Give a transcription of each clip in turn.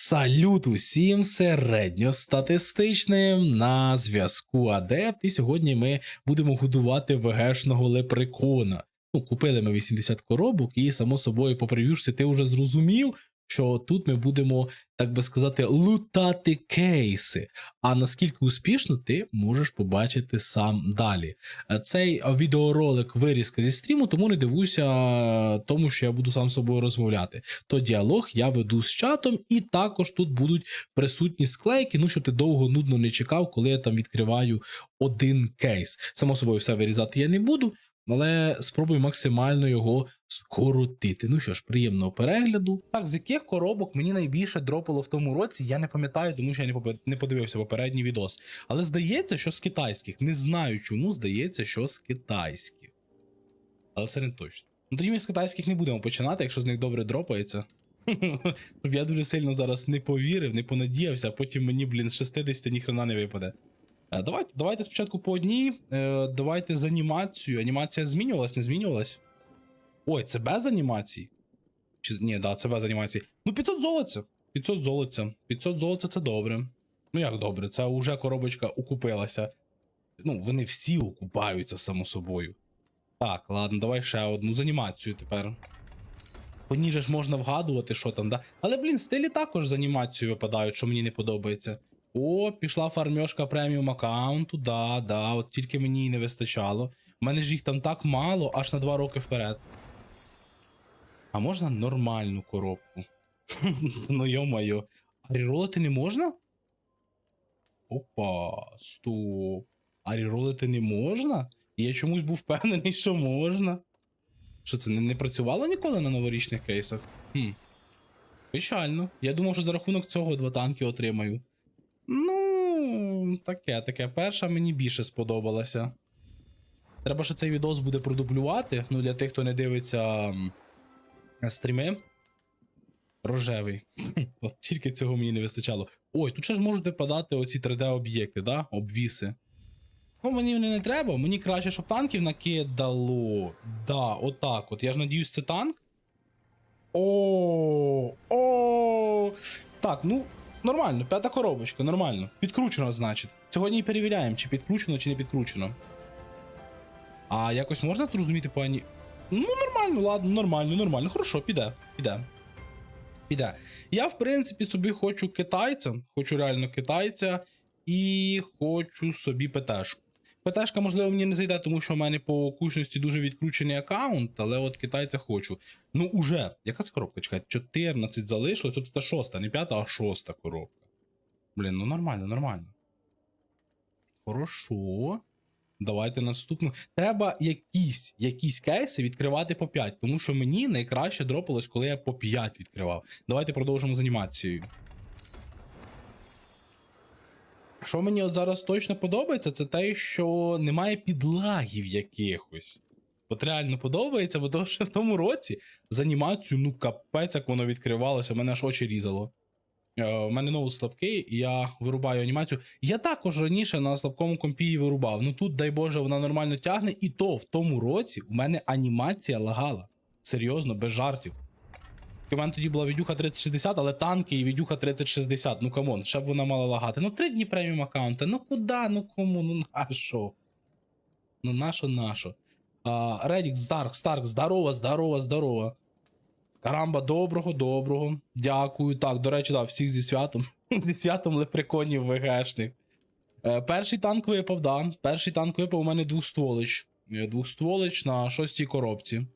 Салют усім середньостатистичним на зв'язку Адепт. І сьогодні ми будемо годувати вегешного лепрекона. Ну, купили ми 80 коробок, і само собою, по прев'юшці, ти вже зрозумів, що тут ми будемо, так би сказати, лутати кейси. А наскільки успішно ти можеш побачити сам далі. Цей відеоролик вирізка зі стріму, тому не дивуйся е, тому, що я буду сам з собою розмовляти. То діалог я веду з чатом, і також тут будуть присутні склейки, ну щоб ти довго нудно не чекав, коли я там відкриваю один кейс. Само собою, все вирізати я не буду, але спробую максимально його скоротити. Ну що ж, приємного перегляду. Так, з яких коробок мені найбільше дропало в тому році, я не пам'ятаю, тому що я не подивився попередній відос. Але здається, що з китайських. Не знаю чому, здається, що з китайських. Але це не точно. Ну тоді ми з китайських не будемо починати, якщо з них добре дропається. Щоб я дуже сильно зараз не повірив, не понадіявся, а потім мені, блін, з 60 ніхрена не випаде. Е, Давайте, давайте спочатку по одній. Е, Давайте з анімацією. Анімація змінювалась, не змінювалась? Ой, це без анімації? Чи... Ні, да, це без анімації. Ну, 500 золоця. 500 золоця. 500 золоця це добре. Ну як добре, це вже коробочка укупилася. Ну, вони всі окупаються, само собою. Так, ладно, давай ще одну з анімацією тепер. По ній же ж можна вгадувати, що там, да. Але, блін, стилі також з анімацією випадають, що мені не подобається. О, пішла фармьошка преміум аккаунту, да, да, от тільки мені її не вистачало. У мене ж їх там так мало, аж на 2 роки вперед. А можна нормальну коробку? ну йо-моє. А реролити не можна? Опа, стоп. А реролити не можна? Я чомусь був впевнений, що можна. Що це не, не працювало ніколи на новорічних кейсах? Хм. Печально. Я думав, що за рахунок цього два танки отримаю. Ну, таке, таке. Перша мені більше сподобалася. Треба, що цей відос буде продублювати. Ну, для тих, хто не дивиться стріми. Рожевий. От тільки цього мені не вистачало. Ой, тут ще ж можуть випадати оці 3D-об'єкти, да? Обвіси. Ну, мені вони не треба, мені краще, щоб танків накидало. Да, отак от. Я ж надіюсь, це танк. О, о. Так, ну, нормально, п'ята коробочка, нормально. Підкручено, значить. Сьогодні і перевіряємо, чи підкручено, чи не підкручено. А якось можна зрозуміти розуміти, пані. Ну, нормально, ладно, нормально, нормально. Хорошо, піде, піде. Піде. Я, в принципі, собі хочу китайця, хочу реально китайця, і хочу собі ПТшку. ПТшка, можливо, мені не зайде, тому що в мене по кучності дуже відкручений аккаунт, але от китайця хочу. Ну, уже, яка це коробка? Чекай, 14 залишилось, тобто це шоста, не п'ята, а шоста коробка. Блін, ну нормально, нормально. Хорошо. Давайте наступну. Треба якісь, якісь кейси відкривати по 5, тому що мені найкраще дропалось, коли я по 5 відкривав. Давайте продовжимо з анімацією. Що мені от зараз точно подобається, це те, що немає підлагів якихось. От реально подобається, бо що в тому році з анімацією, ну капець, як воно відкривалося, мене аж очі різало. Е, У мене ноут слабкий, і я вирубаю анімацію. Я також раніше на слабкому компі її вирубав. Ну тут, дай Боже, вона нормально тягне, і то в тому році у мене анімація лагала. Серйозно, без жартів. У мене тоді була відюха 3060, але танки і відюха 3060. Ну камон, ще б вона мала лагати. Ну, три дні преміум аккаунта. Ну куди, ну кому, ну на що? Ну нащо, нащо? А, Редік, Старк, Старк, здорово, здорово, здорово. Карамба, доброго, доброго. Дякую. Так, до речі, да, всіх зі святом. зі святом лепреконів ВГшних. Е, перший танк випав, да. Перший танк випав у мене двохстволич. Е, Двохстволич на шостій коробці.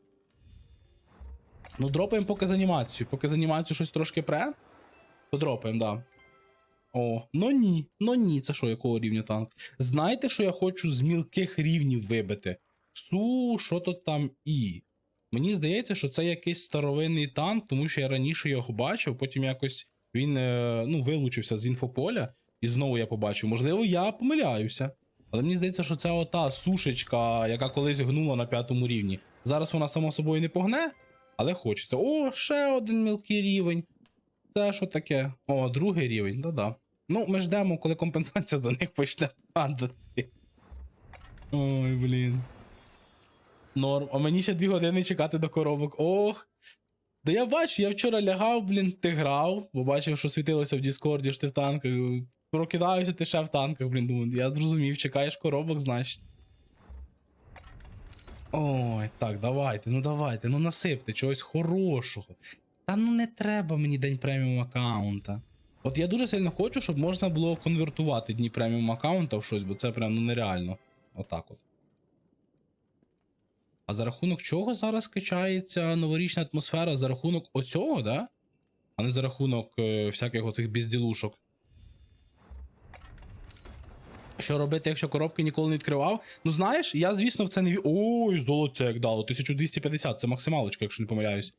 Ну, дропаємо поки з анімацію. Поки з анімацією щось трошки пре. То дропаємо, да. О, ну ні, ну ні, це що, якого рівня танк? Знаєте, що я хочу з мілких рівнів вибити? Су, що то там і. Мені здається, що це якийсь старовинний танк, тому що я раніше його бачив, потім якось він е, ну, вилучився з інфополя, і знову я побачив. Можливо, я помиляюся. Але мені здається, що це ота сушечка, яка колись гнула на п'ятому рівні. Зараз вона само собою не погне, але хочеться. О, ще один мілкий рівень. Це що таке? О, другий рівень, да-да. Ну, ми ждемо, коли компенсація за них почне падати. Ой, блін. Норм. А мені ще дві години чекати до коробок. Ох. Да я бачу, я вчора лягав, блін, ти грав, бо бачив, що світилося в Діскорді, що ти в танках. Прокидаюся, ти ще в танках, блін, думаю, я зрозумів, чекаєш коробок, значить. Ой, так, давайте, ну давайте, ну насипте чогось хорошого. Та ну не треба мені день преміум аккаунта. От я дуже сильно хочу, щоб можна було конвертувати дні преміум аккаунта в щось, бо це прям ну нереально. Отак от. А за рахунок чого зараз качається новорічна атмосфера? За рахунок оцього, да? А не за рахунок е, всяких оцих безділушок. Що робити, якщо коробки ніколи не відкривав? Ну знаєш, я, звісно, в це не ві. Ой, золоце як дало. 1250, це максималочка, якщо не помиляюсь.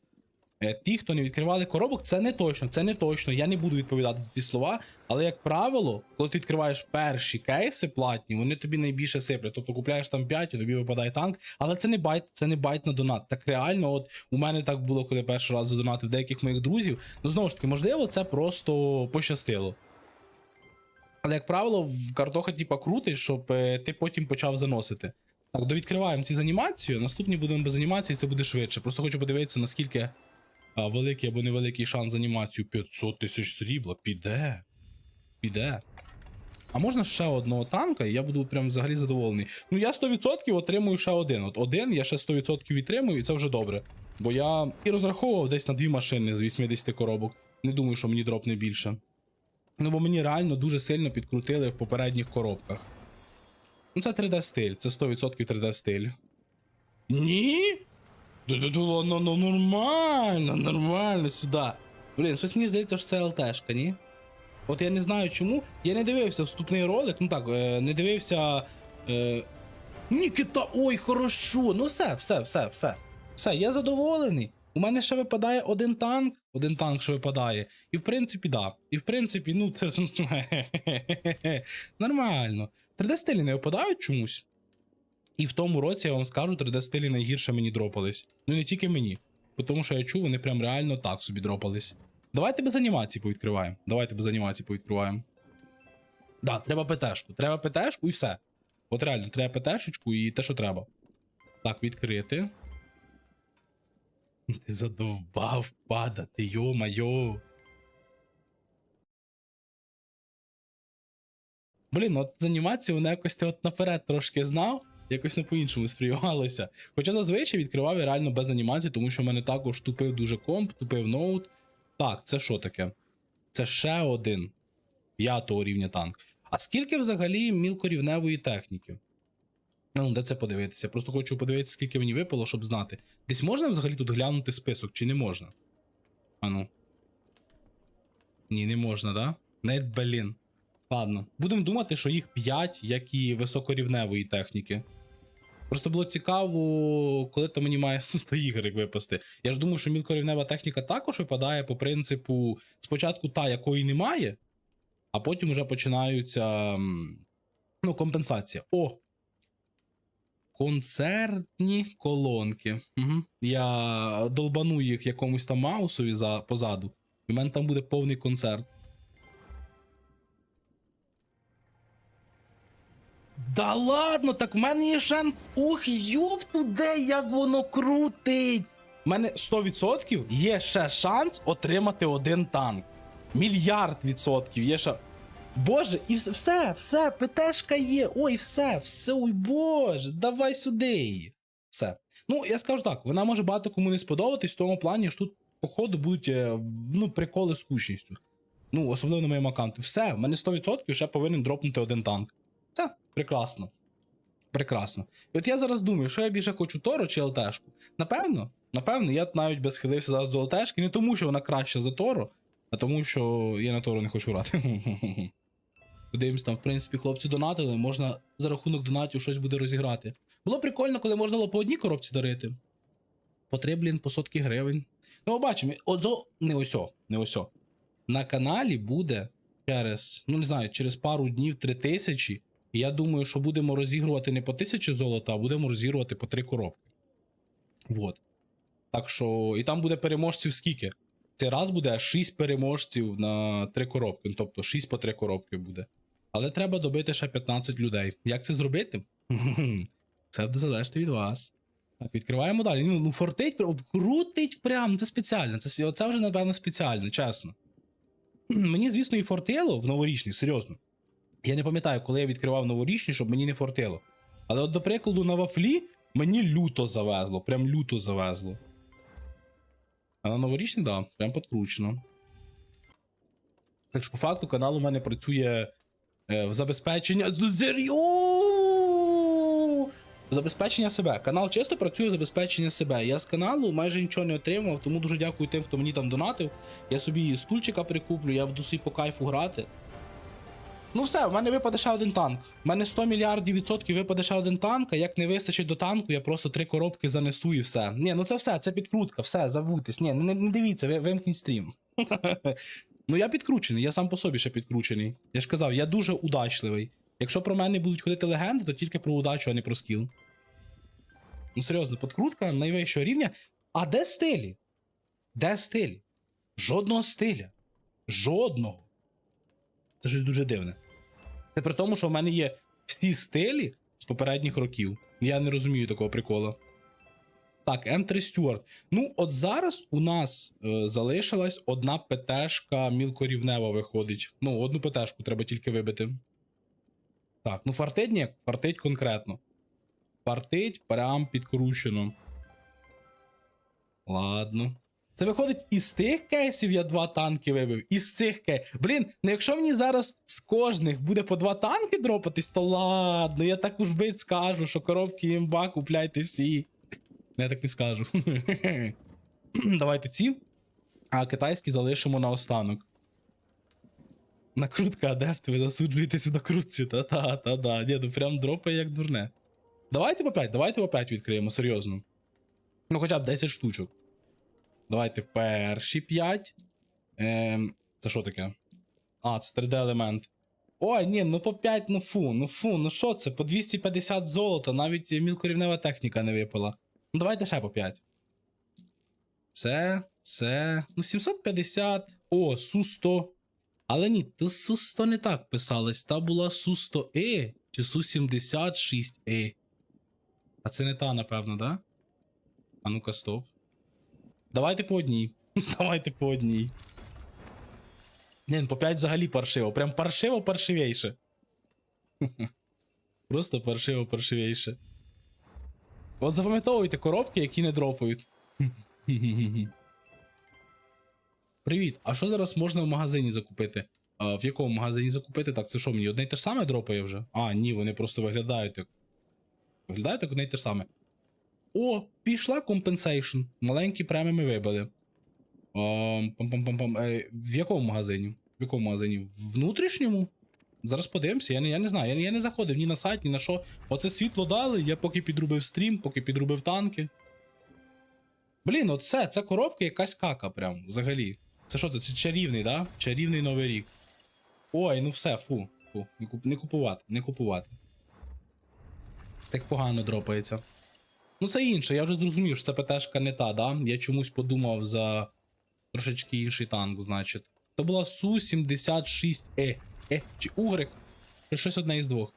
Е, Ті, хто не відкривали коробок, це не точно, це не точно. Я не буду відповідати за ці слова. Але, як правило, коли ти відкриваєш перші кейси платні, вони тобі найбільше сиплять. Тобто купляєш там 5 і тобі випадає танк. Але це не байт, це не байт на донат. Так реально, от у мене так було, коли перший раз задонатив деяких моїх друзів. Ну знову ж таки, можливо, це просто пощастило. Але, як правило, в картоха типа крутить, щоб е, ти потім почав заносити. Так, довідкриваємо ці з. Наступні будемо без анімації, це буде швидше. Просто хочу подивитися, наскільки а, великий або невеликий шанс з анімацією. 500 тисяч срібла. Піде. Піде. А можна ще одного танка, і я буду прям взагалі задоволений. Ну, я 100% отримую ще один. От один я ще 100% відтримую, і це вже добре. Бо я і розраховував десь на дві машини з 80 коробок. Не думаю, що мені дропне більше. Ну, бо мені реально дуже сильно підкрутили в попередніх коробках. Ну, це 3D стиль, це 100% 3D стиль. Ні? Ну, ну, нормально, нормально сюди. Блін, щось мені здається, що це ЛТшка, ні? От я не знаю чому. Я не дивився вступний ролик, ну так, е, не дивився. Е... Нікіта, ой, хорошо. Ну все, все, все, все. Все, я задоволений. У мене ще випадає один танк, один танк, що випадає. І в принципі, да. І в принципі, ну це нормально. 3D стилі не випадають чомусь. І в тому році я вам скажу, 3D стилі найгірше мені дропались. Ну і не тільки мені. Тому що я чув, вони прям реально так собі дропались. Давайте без анімації повідкриваємо. Давайте без анімації повідкриваємо. Да, треба ПТшку. Треба ПТшку і все. От реально, треба ПТшечку і те, що треба. Так, відкрити. Ти задовбав падати, йо-майо. Блін, от з анімації вона якось ти от наперед трошки знав, якось не по-іншому сприймалося. Хоча зазвичай відкривав я реально без анімації, тому що в мене також тупив дуже комп, тупив ноут. Так, це що таке? Це ще один п'ятого рівня танк. А скільки взагалі мілкорівневої техніки? Ну, де це подивитися? Просто хочу подивитися, скільки мені випало, щоб знати. Десь можна взагалі тут глянути список, чи не можна? Ану. Ні, не можна, да? Не, блін. Ладно. Будемо думати, що їх 5, як і високорівневої техніки. Просто було цікаво, коли там мені має 100 ігор випасти. Я ж думаю, що мілкорівнева техніка також випадає по принципу спочатку та, якої немає, а потім вже починаються. Ну, компенсація. О! Концертні колонки. Угу. Я долбану їх якомусь там маусові за, позаду, і в мене там буде повний концерт. Да ладно, так в мене є шанс. Ух, йоп туди, як воно крутить. У мене 100% є ще шанс отримати один танк. Мільярд відсотків є ще. Боже, і все, все, ПТшка є. Ой, все, все, ой боже, давай сюди. Все. Ну, я скажу так, вона може багато кому не сподобатись в тому плані, що тут, походу, будуть е, ну, приколи з кучністю. Ну, особливо на моєму аккаунті. Все, в мене 100% ще повинен дропнути один танк. Це прекрасно. Прекрасно. І от я зараз думаю, що я більше хочу Торо чи ЛТшку. Напевно, напевно, я навіть би схилився зараз до ЛТшки, не тому, що вона краща за Торо, а тому, що я на Торо не хочу грати. Подивимось, там, в принципі, хлопці донатили, можна за рахунок донатів щось буде розіграти. Було прикольно, коли можна було по одній коробці дарити. По три, блін, по сотки гривень. Ну, бачимо, озо, не осьо, не осьо. На каналі буде через, ну не знаю, через пару днів 3 тисячі. Я думаю, що будемо розігрувати не по тисячі золота, а будемо розігрувати по три коробки. Вот. Так що, і там буде переможців скільки? Цей раз буде 6 переможців на 3 коробки. Ну, тобто 6 по 3 коробки буде. Але треба добити ще 15 людей. Як це зробити? Це буде залежати від вас. Так, відкриваємо далі. Ну, ну фортить, крутить прям. Ну, Це спеціально. Це, це вже, напевно, спеціально, чесно. Мені, звісно, і фортило в новорічній, серйозно. Я не пам'ятаю, коли я відкривав новорічні, щоб мені не фортило. Але от, до прикладу, на вафлі мені люто завезло, прям люто завезло. А на новорічний, так, да, прям підкручено. Так що, по факту, канал у мене працює в забезпечення. Забезпечення себе. Канал чисто працює забезпечення себе. Я з каналу майже нічого не отримав, тому дуже дякую тим, хто мені там донатив. Я собі стульчика прикуплю, я буду собі по кайфу грати. Ну все, в мене випаде ще один танк. У мене 100 мільярдів відсотків випаде ще один танк, а як не вистачить до танку, я просто три коробки занесу і все. Ні, ну це все, це підкрутка, все, забудьтесь. Ні, не, не дивіться, ви, вимкніть стрім. ну я підкручений, я сам по собі ще підкручений. Я ж казав, я дуже удачливий. Якщо про мене будуть ходити легенди, то тільки про удачу, а не про скіл. Ну серйозно, підкрутка найвищого рівня. А де стилі? Де стилі? Жодного стиля. Жодного. Це щось дуже дивне. Це при тому, що в мене є всі стилі з попередніх років. Я не розумію такого приколу. Так, М3 Стюарт. Ну, от зараз у нас е, залишилась одна ПТшка мілкорівнева виходить. Ну, одну ПТшку треба тільки вибити. Так, ну фартить ні, фартить конкретно. Фартить прям підкручено. Ладно. Це виходить із тих кейсів я два танки вибив, із цих кейсів. Блін, ну якщо мені зараз з кожних буде по два танки дропатись, то ладно, я так уж бить скажу, що коробки імба купляйте всі. Я так не скажу. Давайте ці. А китайські залишимо на останок. Накрутка адепт, ви засуджуєтесь у накрутці, та-та, та-да. Ні, ну прям дропає як дурне. Давайте по 5, давайте по 5 відкриємо, серйозно. Ну, хоча б 10 штучок. Давайте перші 5. Ем, це що таке? А, це 3D-елемент. Ой, ні, ну по 5, ну фу, ну фу, ну що це? По 250 золота, навіть мілкорівнева техніка не випала. Ну давайте ще по 5. Це, це. Ну, 750. О, Су-100. Але ні, то Су-100 не так писалось. Та була Су-100E чи Су-76E. А це не та, напевно, да? А ну-ка, стоп. Давайте по одній. Давайте по одній. Ні, по 5 взагалі паршиво. Прям паршиво паршивейше. Просто паршиво паршивейше. От запам'ятовуйте коробки, які не дропають. Привіт. А що зараз можна в магазині закупити? А, в якому магазині закупити? Так, це що мені одне й те ж саме дропає вже? А, ні, вони просто виглядають як. Виглядають як одне й те ж саме. О, пішла компенсейшн. Маленькі преміуми вибили. Ам, Пам-пам-пам-пам. Е, в якому магазині? В якому магазині? В внутрішньому? Зараз подивимося, я не, я не знаю. Я, я не заходив ні на сайт, ні на що. Оце світло дали, я поки підрубив стрім, поки підрубив танки. Блін, оце, це коробка якась кака прям, взагалі. Це що це? Це чарівний, да? Чарівний новий рік. Ой, ну все, фу. фу. Не, куп, не купувати, не купувати. Так погано дропається. Ну, це інше, я вже зрозумів, що це ПТшка не та, да? Я чомусь подумав за трошечки інший танк, значить. То була Су-76Е. Е, чи Угрик. Чи щось одне із двох.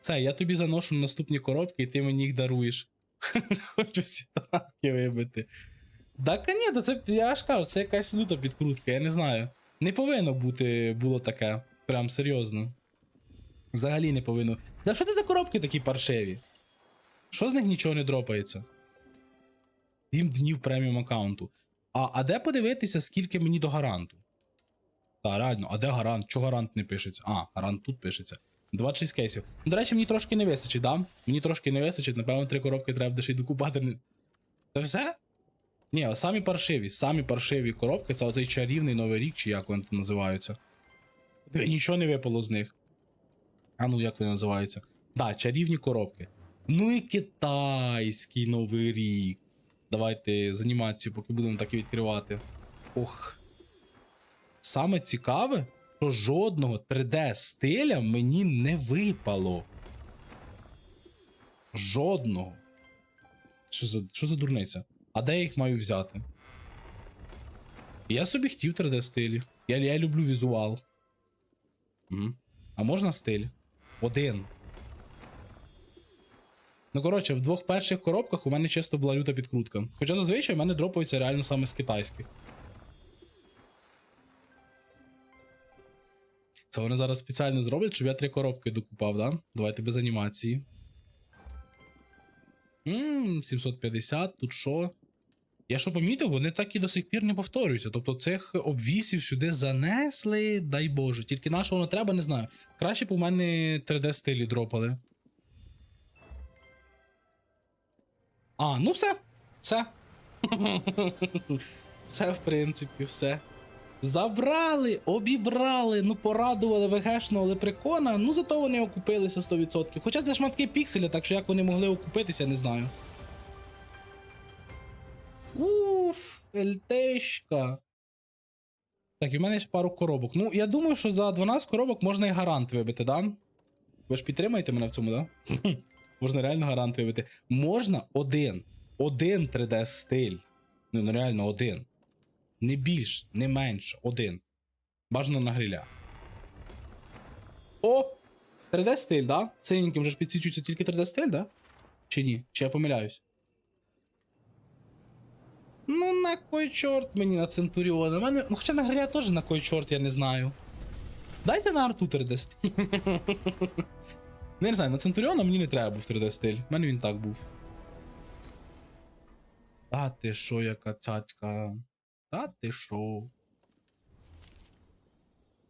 Це, я тобі заношу наступні коробки, і ти мені їх даруєш. Хочу всі танки вибити. Так, ні, це я ж кажу, це якась люта підкрутка, я не знаю. Не повинно бути було таке. Прям серйозно. Взагалі не повинно. Да що ти за коробки такі паршиві? Що з них нічого не дропається? 7 днів преміум аккаунту. А, а де подивитися, скільки мені до гаранту? Та, реально, а де гарант? Чого гарант не пишеться? А, гарант тут пишеться. 26 кейсів. Ну, До речі, мені трошки не вистачить, да? Мені трошки не вистачить, напевно, три коробки треба ще й докупати. Це все? Ні, самі паршиві, самі паршиві коробки це оцей чарівний новий рік, чи як вони там називаються. Нічого не випало з них. А ну, як вони називаються? Да, чарівні коробки. Ну і китайський новий рік. Давайте з анімацією, поки будемо так і відкривати. Ох. Саме цікаве, що жодного 3D стиля мені не випало. Жодного. Що за, що за дурниця? А де я їх маю взяти? Я собі хотів 3D стилі. Я, я люблю візуал. Угу. А можна стиль? Один. Ну, коротше, в двох перших коробках у мене чисто була люта підкрутка. Хоча зазвичай в мене дропаються реально саме з китайських. Це вони зараз спеціально зроблять, щоб я три коробки докупав, да? Давайте без анімації. Ммм, 750, тут що? Я що помітив, вони так і до сих пір не повторюються. Тобто цих обвісів сюди занесли, дай Боже. Тільки на що воно треба, не знаю. Краще б у мене 3D стилі дропали. А, ну все. Все. Все, в принципі, все. Забрали, обібрали, ну порадували ВГшного лепрекона, ну зато вони окупилися 100%. Хоча це шматки пікселя, так що як вони могли окупитися, не знаю. Уф, ЛТшка. Так, і в мене ще пару коробок. Ну, я думаю, що за 12 коробок можна і гарант вибити, да? Ви ж підтримаєте мене в цьому, да? можна реально гарант вибити. Можна один. Один 3D стиль. Ну, ну реально один. Не більш, не менш, один. Бажано на гриля. О! 3D стиль, да? Синеньким вже ж підсвічується тільки 3D стиль, да? Чи ні? Чи я помиляюсь? Ну, на кой чорт мені на Центуріона? Мене... Ну, хоча на гриля теж на кой чорт, я не знаю. Дайте на арту 3D стиль. Не знаю, на Центуріона мені не треба був 3D стиль. У мене він так був. Та ти шо, яка цяцька. Та ти шо.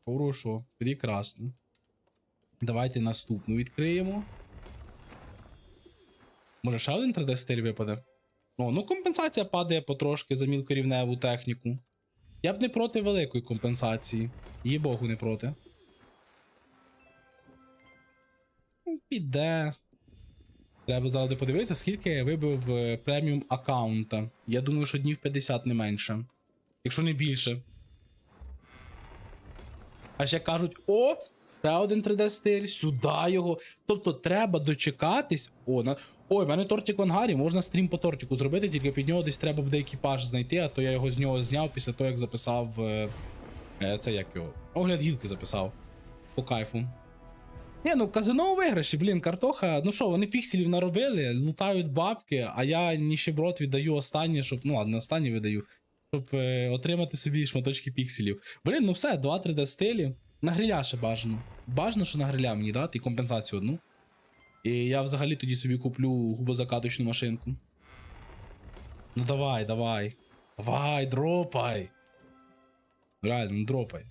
Хорошо, прекрасно. Давайте наступну відкриємо. Може, ще один 3D стиль випаде? О, ну компенсація падає потрошки за мілкорівневу техніку. Я б не проти великої компенсації. Її Богу не проти. Ну, Піде. Треба зараз подивитися, скільки я вибив е, преміум аккаунта. Я думаю, що днів 50 не менше. Якщо не більше. А ще кажуть: о! Ще один 3D стиль, сюди його. Тобто треба дочекатись. О, на... Ой, в мене тортик в ангарі, можна стрім по тортику зробити, тільки під нього десь треба буде екіпаж знайти, а то я його з нього зняв після того, як записав. Е... Е, це як його. Огляд гілки записав. По кайфу. Ні, ну казино у виграші, блін, картоха. Ну що, вони пікселів наробили, лутають бабки, а я ніщеброд віддаю останнє, щоб. Ну ладно, останнє видаю. Щоб е, отримати собі шматочки пікселів. Блін, ну все, 2 3D стилі. На гриля ще бажано. Бажано, що на гриля мені дати і компенсацію одну. І я взагалі тоді собі куплю губозакаточну машинку. Ну давай, давай. Давай, дропай. Реально, ну дропай.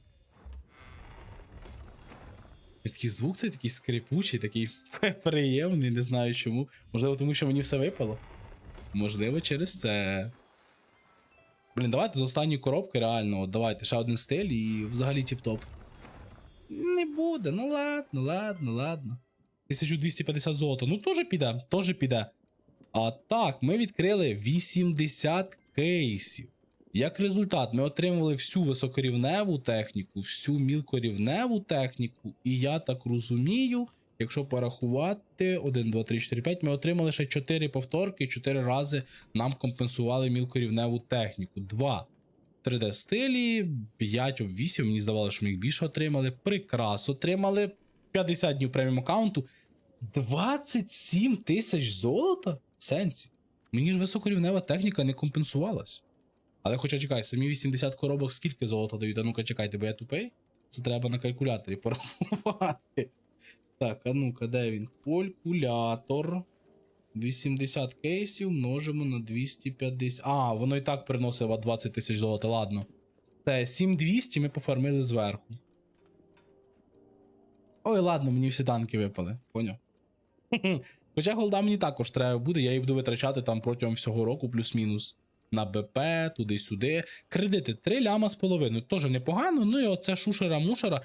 Такий звук цей такий скрипучий, такий приємний, не знаю чому. Можливо, тому що мені все випало. Можливо, через це. Блін, давайте з останньої коробки реально, от давайте ще один стиль і взагалі тіп-топ. Не буде, ну ладно, ладно, ладно. 1250 золота. Ну теж піде, теж піде. А так, ми відкрили 80 кейсів. Як результат, ми отримали всю високорівневу техніку, всю мілкорівневу техніку, і я так розумію, якщо порахувати 1, 2, 3, 4, 5, ми отримали ще 4 повторки, 4 рази нам компенсували мілкорівневу техніку. 2 3D стилі, 5 об 8, мені здавалося, що ми їх більше отримали. Прикрас отримали 50 днів преміум аккаунту. 27 тисяч золота? В сенсі. Мені ж високорівнева техніка не компенсувалась. Але хоча чекай, самі 80 коробок скільки золота дають? А ну-ка чекайте, бо я тупий. Це треба на калькуляторі порахувати. Так, а ну-ка, де він? Калькулятор. 80 кейсів множимо на 250. А, воно і так приносило 20 тисяч золота, ладно. Це 7200 ми пофармили зверху. Ой, ладно, мені всі танки випали, поняв. Хоча голда мені також треба буде, я її буду витрачати там протягом всього року, плюс-мінус. На БП, туди-сюди. Кредити 3 ляма з половиною. Теж непогано. Ну і оце шушера-мушера.